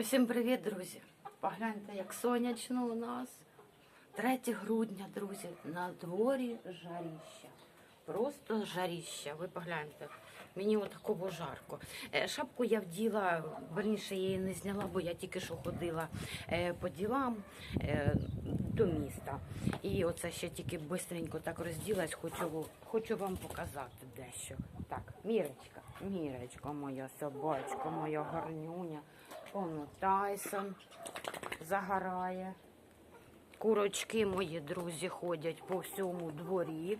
Усім привіт, друзі! Погляньте, як сонячно у нас. 3 грудня, друзі, на дворі жаріща. Просто жаріща. Ви погляньте. Мені отаково жарко. Е, Шапку я вділа, верніше її не зняла, бо я тільки що ходила е, по ділам е, до міста. І оце ще тільки бистренько так розділась, хочу, хочу вам показати дещо. Так, Мірочка, Мірочка, моя собачка, моя гарнюня. Воно Тайсон загорає. Курочки мої друзі ходять по всьому дворі.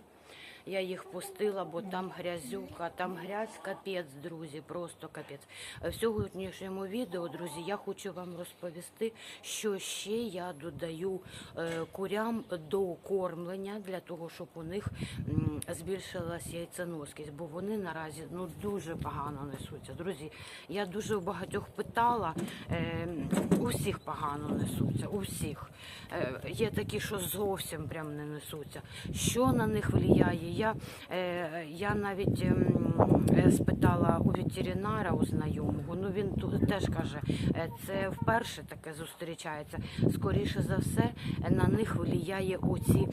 Я їх пустила, бо там грязюка, там грязь, капець, друзі, просто капець. В сьогоднішньому відео, друзі, я хочу вам розповісти, що ще я додаю е, курям до кормлення для того, щоб у них м, збільшилась яйценоскість, бо вони наразі ну дуже погано несуться. Друзі, я дуже у багатьох питала, е, у всіх погано несуться, у всіх. Е, є такі, що зовсім прям не несуться. Що на них впливає? Я, е, я навіть ем, е, спитала у ветеринара, у знайомого, ну він тут теж каже, е, це вперше таке зустрічається. Скоріше за все, на них впливає оці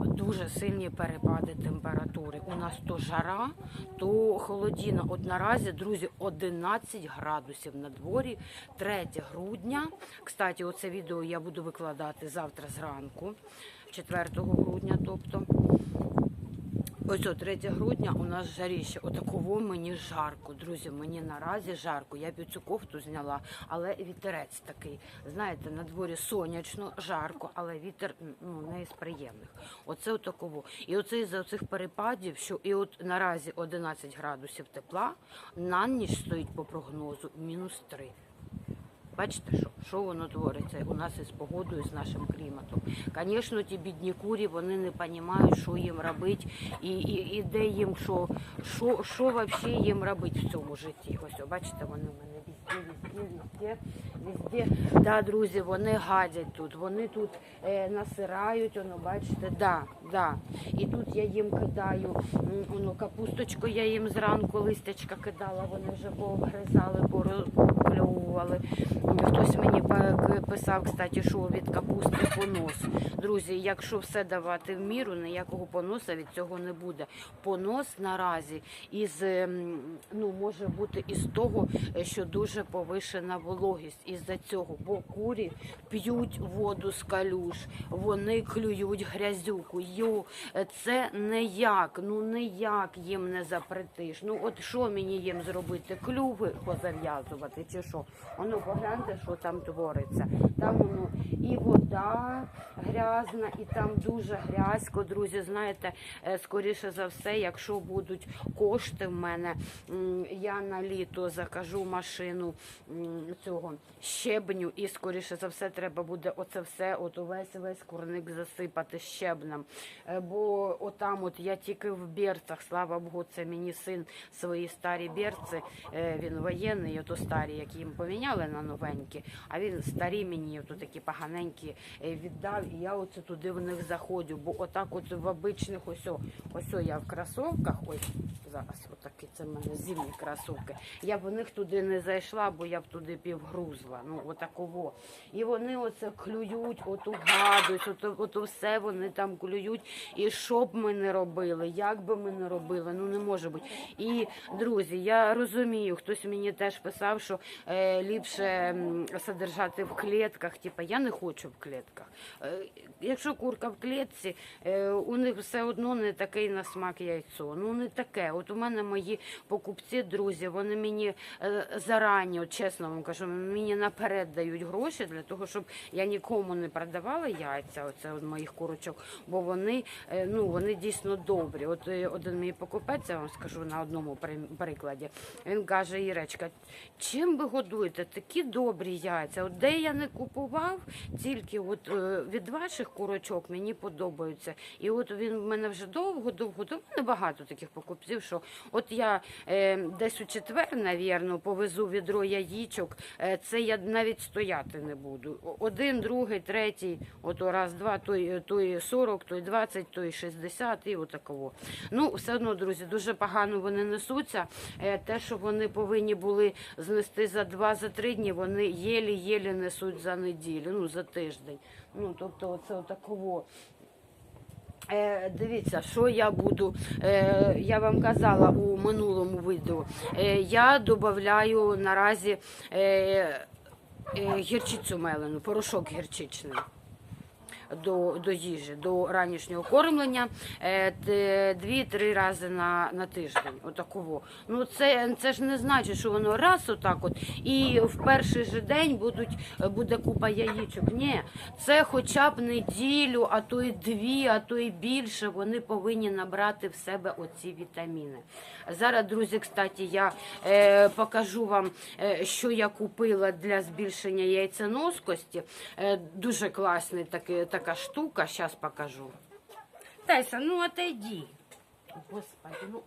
дуже сильні перепади температури. У нас то жара, то холодіна. От наразі, друзі, 11 градусів на дворі, 3 грудня. Кстати, оце відео я буду викладати завтра зранку, 4 грудня, тобто. Ось о, 3 грудня у нас жаріще. Отаково мені жарко, друзі. Мені наразі жарко. Я б цю кофту зняла, але вітерець такий. Знаєте, на дворі сонячно, жарко, але вітер ну не із приємних. Оце отаково. І оце із-за цих перепадів, що і от наразі 11 градусів тепла, на ніч стоїть по прогнозу мінус 3. Бачите, що, що воно твориться у нас із погодою, з нашим кліматом. Звісно, ті бідні курі вони не розуміють, що їм робити, і, і, і де їм що, що, що взагалі їм робити в цьому житті. Ось, бачите, вони в мене везде, везде, везде, везде. Да, друзі, вони гадять тут, вони тут е, насирають, воно, бачите, да, да. І тут я їм кидаю, воно, капусточку я їм зранку листячка кидала, вони вже пообгризали, покльовували. Хтось мені писав, кстати, що від капусти понос. Друзі, якщо все давати в міру, ніякого поноса від цього не буде. Понос наразі із ем, ну може бути із того, е, що дуже повишена вологість із-за цього, бо курі п'ють воду з калюш, вони клюють грязюку. Йо, е, це ніяк, ну ніяк їм не запретиш. Ну от що мені їм зробити? Клюви позав'язувати чи що? Воно погляньте, що там твориться. Там воно і вода грязна, і там дуже грязько, друзі. Знаєте, е, скоріше за все, якщо будуть кошти в мене, я на літо закажу машину цього щебню, і скоріше за все треба буде оце все, от увесь весь курник засипати щебнем. Е, Бо отам, от я тільки в берцах, слава Богу, це мені син свої старі берці. е, Він воєнний, ото старі, які їм поміняли на новенькі, а він старі мені ото такі поганенькі е, віддав, і я оце туди в них заходжу. Бо отак, от в обичних ось, о- я в кросовках, ось зараз отакі це в мене зимні кросовки. Я б в них туди не зайшла, бо я б туди півгрузла. Ну отаково. І вони оце клюють, оту гадость, ото, ото все вони там клюють. І що б ми не робили, як би ми не робили, ну не може бути. І друзі, я розумію, хтось мені теж писав, що е, ліпше содержати в клітках. Типа я не хочу в клітках. Е, якщо курка в клітці, е, у них все одно не такий на смак яйцо. Ну не таке. От у мене мої покупці, друзі, вони мені е, зарані, от чесно вам кажу, мені наперед дають гроші для того, щоб я нікому не продавала яйця, оце от моїх курочок, бо вони ну вони дійсно добрі. От один мій покупець, я вам скажу на одному прикладі. Він каже: Іречка, чим ви годуєте такі добрі яйця? От де я не купував, тільки от е, від ваших курочок мені подобаються. І от він в мене вже довго, довго, довго небагато таких покупців, що от я е, десь у четвер, навірно, повезу відро яїчок. Е, це я навіть стояти не буду. Один, другий, третій, от раз, два, той, той 40, той 20, той 60 і отаково. Ну, все одно, друзі, дуже погано вони несуться. Е, Те, що вони повинні були знести за два, за три дні, вони єлі-єлі несуть за неділю, ну за тиждень. Ну, тобто, оце отакого. Е, дивіться, що я буду. Е, я вам казала у минулому відео. Е, я додаю наразі е, е, гірчицю мелену, порошок гірчичний. До, до їжі, до ранішнього кормлення е, дві-три рази на, на тиждень. Отаково. Ну це, це ж не значить, що воно раз отак от і в перший же день будуть, буде купа яєчок. Ні, це хоча б неділю, а то й дві, а то й більше. Вони повинні набрати в себе оці вітаміни. Зараз, друзі, кстати, я е, покажу вам, е, що я купила для збільшення яйценоскості. Е, дуже класний такий, така штука. Зараз покажу. Тайса, ну отойди. Господи, ну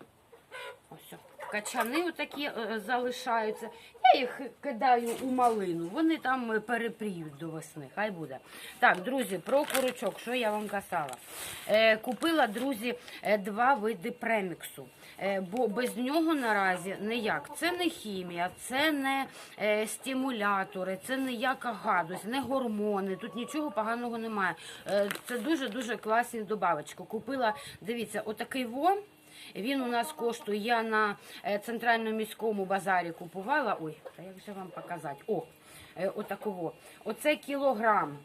ось. о. Качани отакі е, залишаються. Я їх кидаю у малину. Вони там е, перепріють до весни. Хай буде. Так, друзі, про курочок, що я вам казала. Е, купила, друзі, е, два види преміксу. Е, бо без нього наразі ніяк. Це не хімія, це не е, стимулятори, це ніяка гадость, не гормони. Тут нічого поганого немає. Е, це дуже-дуже класні добавочки. Купила, дивіться, отакий во. Він у нас коштує, я на центральному міському базарі купувала. Ой, та як же вам показати? О, отакого. Оце кілограм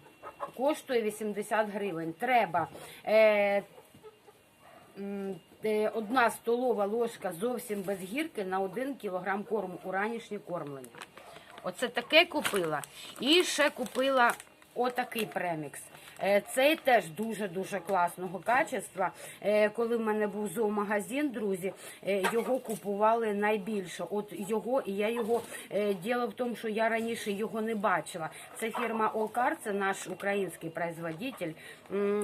коштує 80 гривень. Треба е, одна столова ложка зовсім без гірки на 1 кілограм корму у ранішнє кормлення. Оце таке купила. І ще купила отакий премікс. Е, Цей теж дуже-дуже класного качества. Е, Коли в мене був зоомагазин, друзі, е, його купували найбільше. От його, і я його діло в тому, що я раніше його не бачила. Це фірма Олкар, це наш український производитель.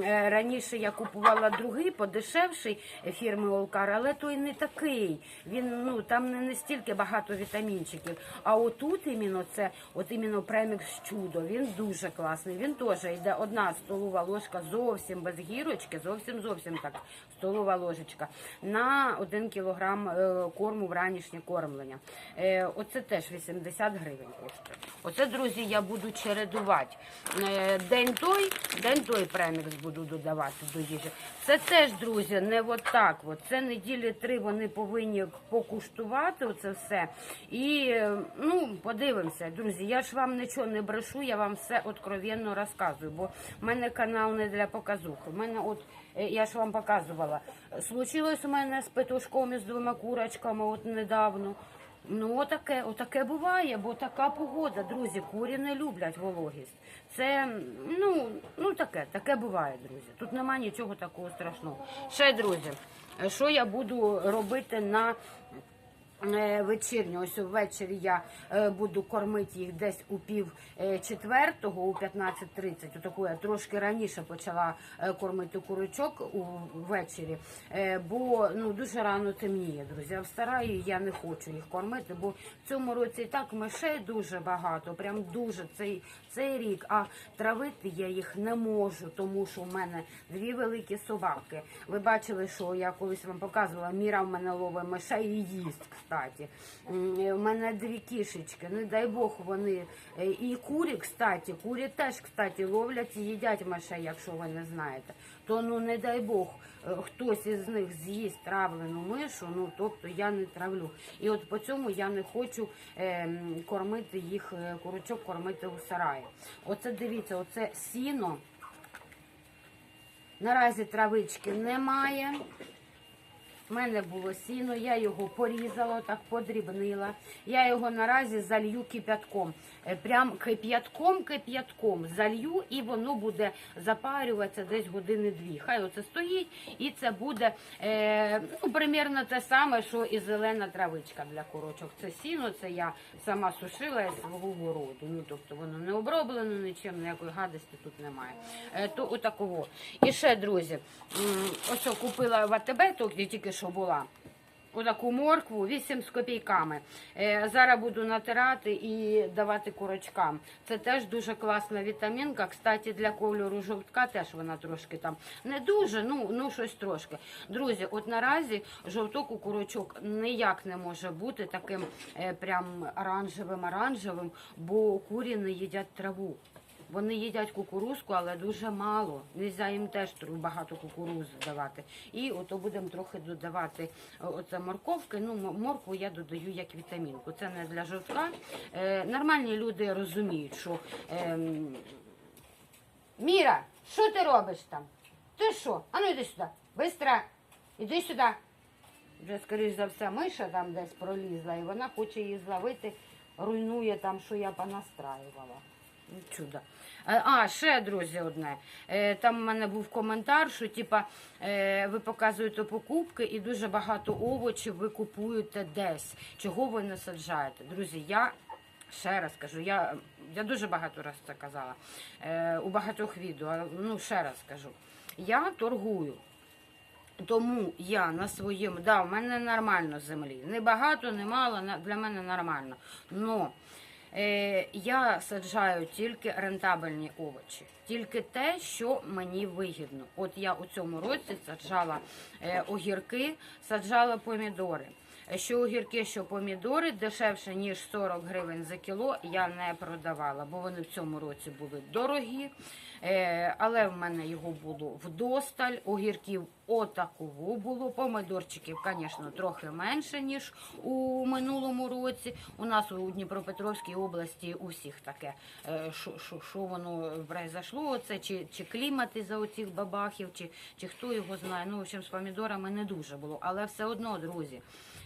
Раніше я купувала другий, подешевший фірми Олкар, але той не такий. Він ну там не настільки багато вітамінчиків. А отут іменно це, от іменно премікс чудо. Він дуже класний. Він теж йде одна столова ложка зовсім без гірочки, зовсім зовсім так. Столова ложечка на 1 кілограм е, корму в ранішнє кормлення. Е, Оце теж 80 гривень коштує. Оце, друзі, я буду чередувати. Е, День той, день той премікс буду додавати до їжі. Це теж, друзі, не от так. От. Це неділі три вони повинні покуштувати оце все. І ну, подивимося, друзі. Я ж вам нічого не брешу, я вам все откровенно розказую, бо в мене канал не для показухи. У мене от я ж вам показувала. Случилось у мене з петушком і з двома курочками от недавно. Ну, отаке, отаке буває, бо така погода, друзі, курі не люблять вологість. Це ну, ну таке, таке буває, друзі. Тут немає нічого такого страшного. Ще, друзі, е, що я буду робити на е, вечірню? Ось ввечері я е, буду кормити їх десь у пів е, четвертого, у 15.30. Отаку я трошки раніше почала е, кормити курочок у ввечері, е, бо ну дуже рано темніє, друзі. В сараї я не хочу їх кормити, бо в цьому році і так мишей дуже багато, прям дуже цей, цей рік. А травити я їх не можу, тому що в мене дві великі собаки. Ви бачили, що я колись вам показувала, міра в мене ловить мишей і їсть, кстати. У мене дві кішечки, не дай Бог вони. І курі, кстати, курі теж, кстати, ловлять і їдять мишей, якщо ви не знаєте. То ну не дай Бог, хтось із них з'їсть травлену мишу, ну тобто я не травлю. І от по цьому я не хочу е, кормити їх, курочок кормити у сараї. Оце дивіться, оце сіно. Наразі травички немає. В мене було сіно, я його порізала, так подрібнила. Я його наразі залью кип'ятком. Е, Прям кип'ятком, кип'ятком залью, і воно буде запарюватися десь години дві. Хай оце стоїть, і це буде е, ну, примірно те саме, що і зелена травичка для курочок. Це сіно, це я сама сушила із свого городу. Ну, тобто воно не оброблено нічим, ніякої гадості тут немає. Е, то отакого. І ще, друзі, ось купила в АТБ, тільки що була. Отаку моркву 8 з копійками. Е, зараз буду натирати і давати курочкам. Це теж дуже класна вітамінка. Кстати, для кольору жовтка теж вона трошки там не дуже, ну, ну щось трошки. Друзі, от наразі жовток у курочок ніяк не може бути таким е, прям оранжевим-оранжевим, бо курі не їдять траву. Вони їдять кукурузку, але дуже мало. Нельзя їм теж багато кукурузи давати. І ото будемо трохи додавати е, оце морковки. Ну, моркву я додаю як вітамінку. Це не для жовтка. Е, нормальні люди розуміють, що ем, Міра, що ти робиш там? Ти що? Ану йди сюди. Бистро, іди сюди. Вже, скоріш за все, миша там десь пролізла, і вона хоче її зловити, руйнує там, що я понастраювала. Чудо. Е, А, ще, друзі, одне. Е, Там в мене був коментар, що типа е, ви показуєте покупки і дуже багато овочів ви купуєте десь. Чого ви не саджаєте? Друзі, я ще раз кажу, я, я дуже багато раз це казала у багатьох відео, ну ще раз кажу. Я торгую. Тому я на своєму, да, в мене нормально землі. Не багато, не мало, для мене нормально. Но я саджаю тільки рентабельні овочі, тільки те, що мені вигідно. От я у цьому році саджала е, огірки, саджала помідори. Що огірки, що помідори дешевше, ніж 40 гривень за кіло, я не продавала, бо вони в цьому році були дорогі. Е, але в мене його було вдосталь, огірків отаково було, помидорчиків, звісно, трохи менше, ніж у минулому році. У нас у Дніпропетровській області у всіх таке, е, що, воно произошло, це чи, чи клімат із-за оцих бабахів, чи, чи хто його знає. Ну, в общем, з помідорами не дуже було, але все одно, друзі.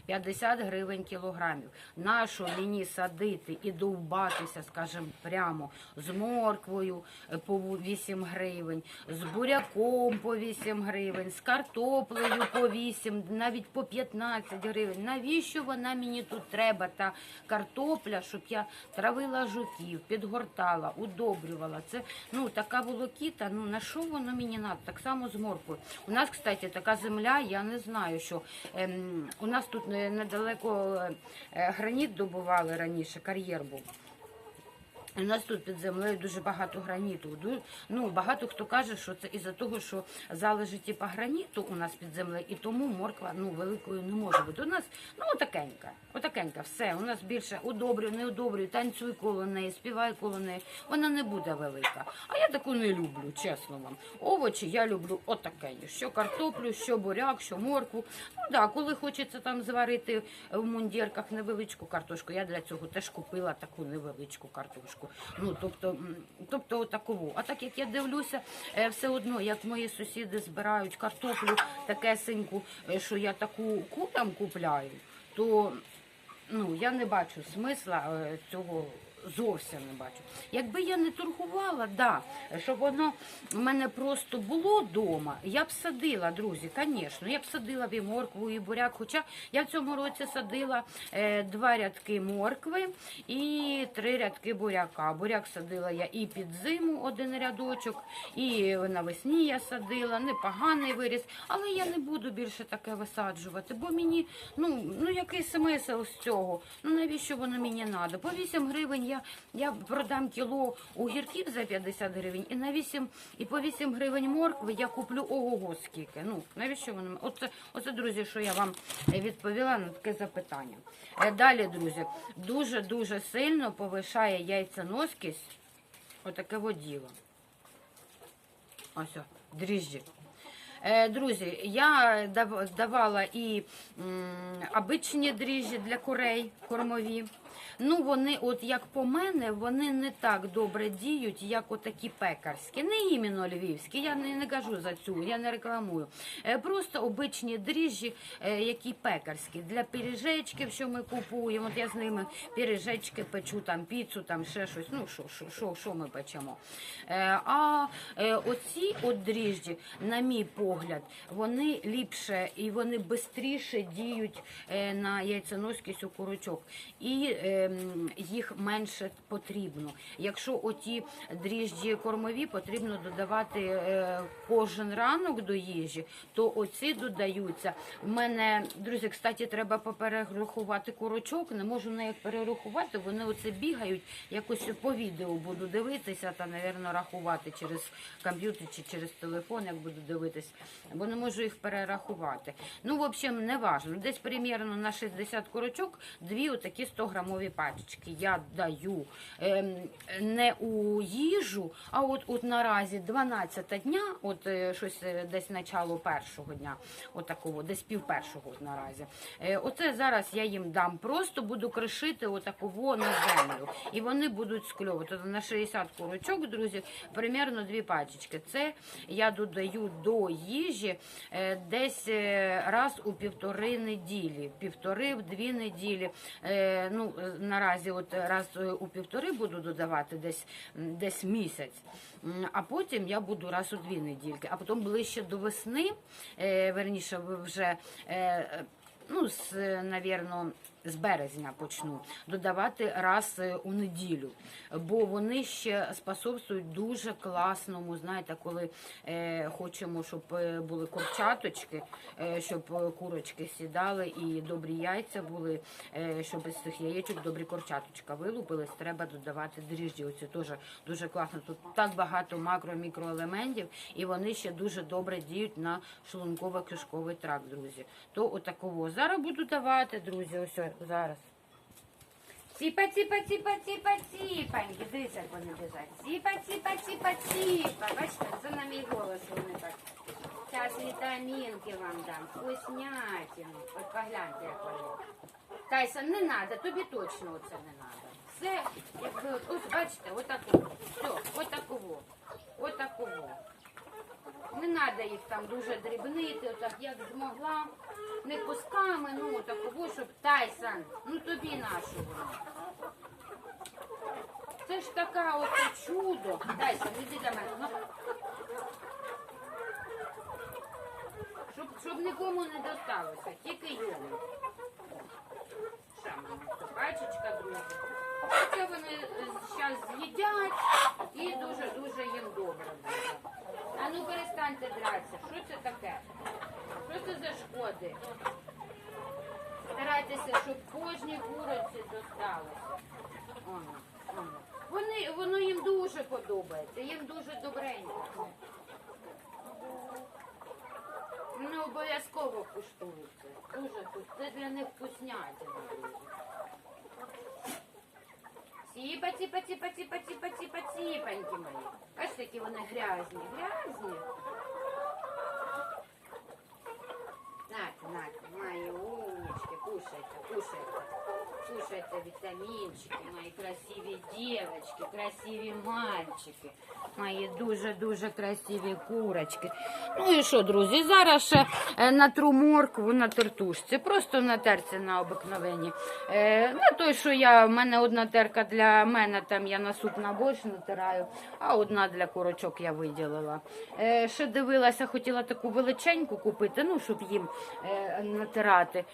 50 гривень кілограмів. Нащо мені садити і довбатися, скажімо, прямо з морквою е, по 8 гривень, з буряком по 8 гривень, з картоплею по 8, навіть по 15 гривень. Навіщо вона мені тут треба? Та картопля, щоб я травила жуків, підгортала, удобрювала. Це ну така волокіта. Ну на що воно мені надо? Так само з морквою. У нас, кстати, така земля, я не знаю, що ем, у нас тут е, недалеко е, граніт добували раніше, кар'єр був. У нас тут під землею дуже багато граніту. Ну, багато хто каже, що це із-за того, що залежить типа граніту у нас під землею, і тому морква ну, великою не може бути. У нас ну отакенька, отакенька, все. У нас більше удобрюю, не удобрюю, танцюй коло неї, співай коло неї. Вона не буде велика. А я таку не люблю, чесно вам. Овочі я люблю отакені. Що картоплю, що буряк, що моркву. Ну да, коли хочеться там зварити в мундірках невеличку картошку, я для цього теж купила таку невеличку картошку. Ну тобто, тобто отаково. А так як я дивлюся, е, все одно, як мої сусіди збирають картоплю такесеньку, синьку, що я таку кутам купляю, то ну я не бачу смисла е, цього. Зовсім не бачу. Якби я не торгувала, да, щоб воно в мене просто було вдома, я б садила, друзі, звісно, я б садила б і моркву, і буряк. Хоча я в цьому році садила е, два рядки моркви і три рядки буряка. Буряк садила я і під зиму один рядочок, і навесні я садила, непоганий виріс, але я не буду більше таке висаджувати, бо мені, ну, ну який смисл з цього? Ну навіщо воно мені треба? По 8 гривень я, я продам кіло огірків за 50 гривень, і на 8, і по 8 гривень моркви я куплю ого-го скільки. Ну, навіщо мені? Оце, оце, друзі, що я вам відповіла на таке запитання. Е, Далі, друзі, дуже-дуже сильно повишає яйценоскість отаке во діло. Ось, дріжджі. Е, Друзі, я дав- давала і обичні дріжджі для курей кормові. Ну, вони, от як по мене, вони не так добре діють, як отакі пекарські. Не іменно львівські, я не, не кажу за цю, я не рекламую. Е, Просто обичні дріжджі, е, які пекарські. Для пиріжечків, що ми купуємо, от я з ними пиріжечки печу, там піцу, там ще щось. Ну, що, що, що, що ми печемо. Е, А оці от дріжджі, на мій погляд, вони ліпше і вони швидше діють на яйценоскість у курочок. І їх менше потрібно. Якщо оті дріжджі кормові потрібно додавати е, кожен ранок до їжі, то оці додаються. У мене, друзі, кстати, треба поперерахувати курочок. Не можу на їх перерахувати. Вони оце бігають. Якось по відео буду дивитися та, напевно, рахувати через комп'ютер чи через телефон, як буду дивитись, бо не можу їх перерахувати. Ну, в общем, не важно. Десь примірно на 60 курочок дві отакі 100 грамові пачечки. Я даю ем, не у їжу, а от, от наразі 12 дня, от е, щось е, десь начало першого дня, отакого, десь пів першого наразі. Е, оце зараз я їм дам. Просто буду кришити отаково на землю. І вони будуть скльовувати. Тобто на 60 курочок, друзі, примерно дві пачечки. Це я додаю до їжі е, десь е, раз у півтори неділі. півтори-дві неділі. Е, ну, е, наразі от раз е, у півтори буду додавати десь, десь місяць. А потім я буду раз у дві недільки. А потім ближче до весни, е, верніше, вже. Е, ну, з, е, навірно, з березня почну додавати раз е, у неділю, бо вони ще способствують дуже класному, знаєте, коли е, хочемо, щоб е, були курчаточки, е, щоб е, курочки сідали і добрі яйця були, е, щоб із цих яєчок добрі курчаточка вилупились, треба додавати дріжджі. Оце теж дуже класно. Тут так багато макро-мікроелементів, і вони ще дуже добре діють на шлунково-кишковий тракт, друзі. То отаково. Зараз буду давати, друзі, ось, зараз. Ціпа, ціпа, ціпа, ціпа, ціпаньки. Дивіться, як вони біжать. Ціпа, ціпа, ціпа, ціпа. Бачите, це на мій голос вони так. Зараз вітамінки вам дам, вкуснятину. От погляньте, як вони. Тайсон, не треба, тобі точно оце не треба. Все, якби, от, ось бачите, отаково. Все, отаково. Отаково. Не треба їх там дуже дрібнити, отак як змогла. Не кусками, ну такого, щоб Тайсон, ну тобі нашу воно. Це ж така оце чудо. Тайсон, іди до мене. Ну. Щоб, щоб нікому не досталося, тільки йому. Це пачечка, друзі. Це вони зараз з'їдять і дуже-дуже їм добре буде. А ну перестаньте дратися. Що це таке? Що це за шкоди? Старайтеся, щоб кожній курочці досталося. Оно, оно. Вони, воно їм дуже подобається, їм дуже добренько. Вони обов'язково куштують це. Дуже вкус- Це для них вкуснятина. Ціпа, ціпа, ціпа, ціпа, ціпа, ціпа, ціпаньки мої. Бачите, які вони грязні, грязні. Нате, нате, мої умнички, кушайте, кушайте. Кушайте вітамінчики, мої красиві дівчатки, красиві мальчики, мої дуже-дуже красиві курочки. Ну і що, друзі, зараз ще е, натру моркву на тертушці, просто на на обикновенні. Е, на той, що я, в мене одна терка для мене, там я на суп на борщ натираю, а одна для курочок я виділила. Е, ще дивилася, хотіла таку величеньку купити, ну, щоб їм натирати.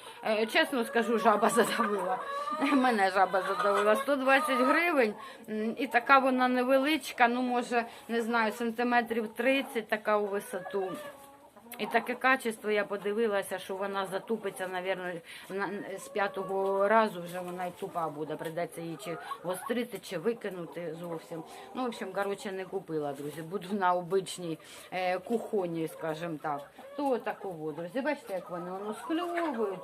Чесно скажу, жаба задавила. Мене жаба задавила 120 гривень. І така вона невеличка, ну може, не знаю, сантиметрів 30 така у висоту. І таке качество я подивилася, що вона затупиться, напевно, з п'ятого разу вже вона й тупа буде. Придеться її чи гострити, чи викинути зовсім. Ну, в общем, коротше, не купила, друзі. Буду на обичній е, кухоні, скажімо так. То такого, друзі. Бачите, як вони воно скльовують.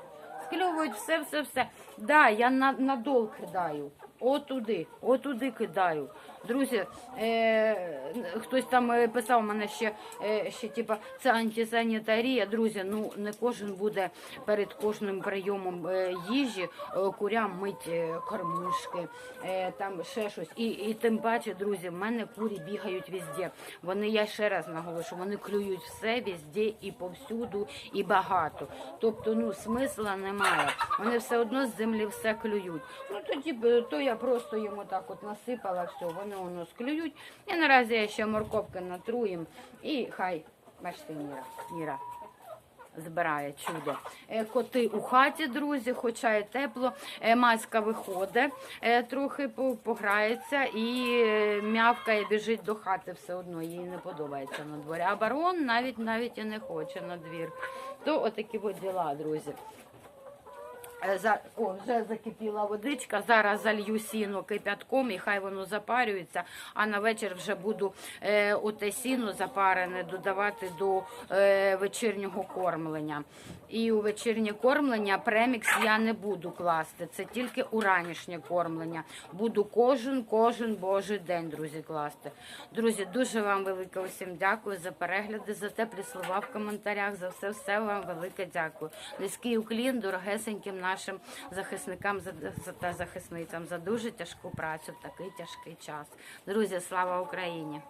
Скльовують все, все, все. Да, я на, на дол кидаю. Отуди, отуди кидаю. Друзі, е, хтось там е, писав мене ще, е, ще типа, це антисанітарія. Друзі, ну не кожен буде перед кожним прийомом е, їжі е, курям мить е, кормушки, е, там ще щось. І, і тим паче, друзі, в мене курі бігають везде. Вони, я ще раз наголошую, вони клюють все везде і повсюду, і багато. Тобто, ну смисла немає. Вони все одно з землі все клюють. Ну тоді то я просто йому так от насипала все, вони воно склюють. І наразі я ще морковки натру їм. І хай, бачите, Ніра, Ніра збирає чудо. Е, Коти у хаті, друзі, хоча і тепло. Е, Маська виходить, е, трохи пограється і м'явкає, біжить до хати все одно, їй не подобається на дворі. А барон навіть навіть і не хоче на двір. То отакі от діла, друзі. Е, За... О, вже закипіла водичка. Зараз залью сіно кипятком і хай воно запарюється. А на вечір вже буду е, оте сіно запарене додавати до е, вечірнього кормлення. І у вечірнє кормлення премікс я не буду класти. Це тільки у ранішнє кормлення. Буду кожен, кожен божий день, друзі, класти. Друзі, дуже вам велике усім дякую за перегляди, за теплі слова в коментарях. За все, все вам велике дякую. Низький уклін дорогесеньким нашим захисникам за- за- та захисницям за дуже тяжку працю в такий тяжкий час. Друзі, слава Україні!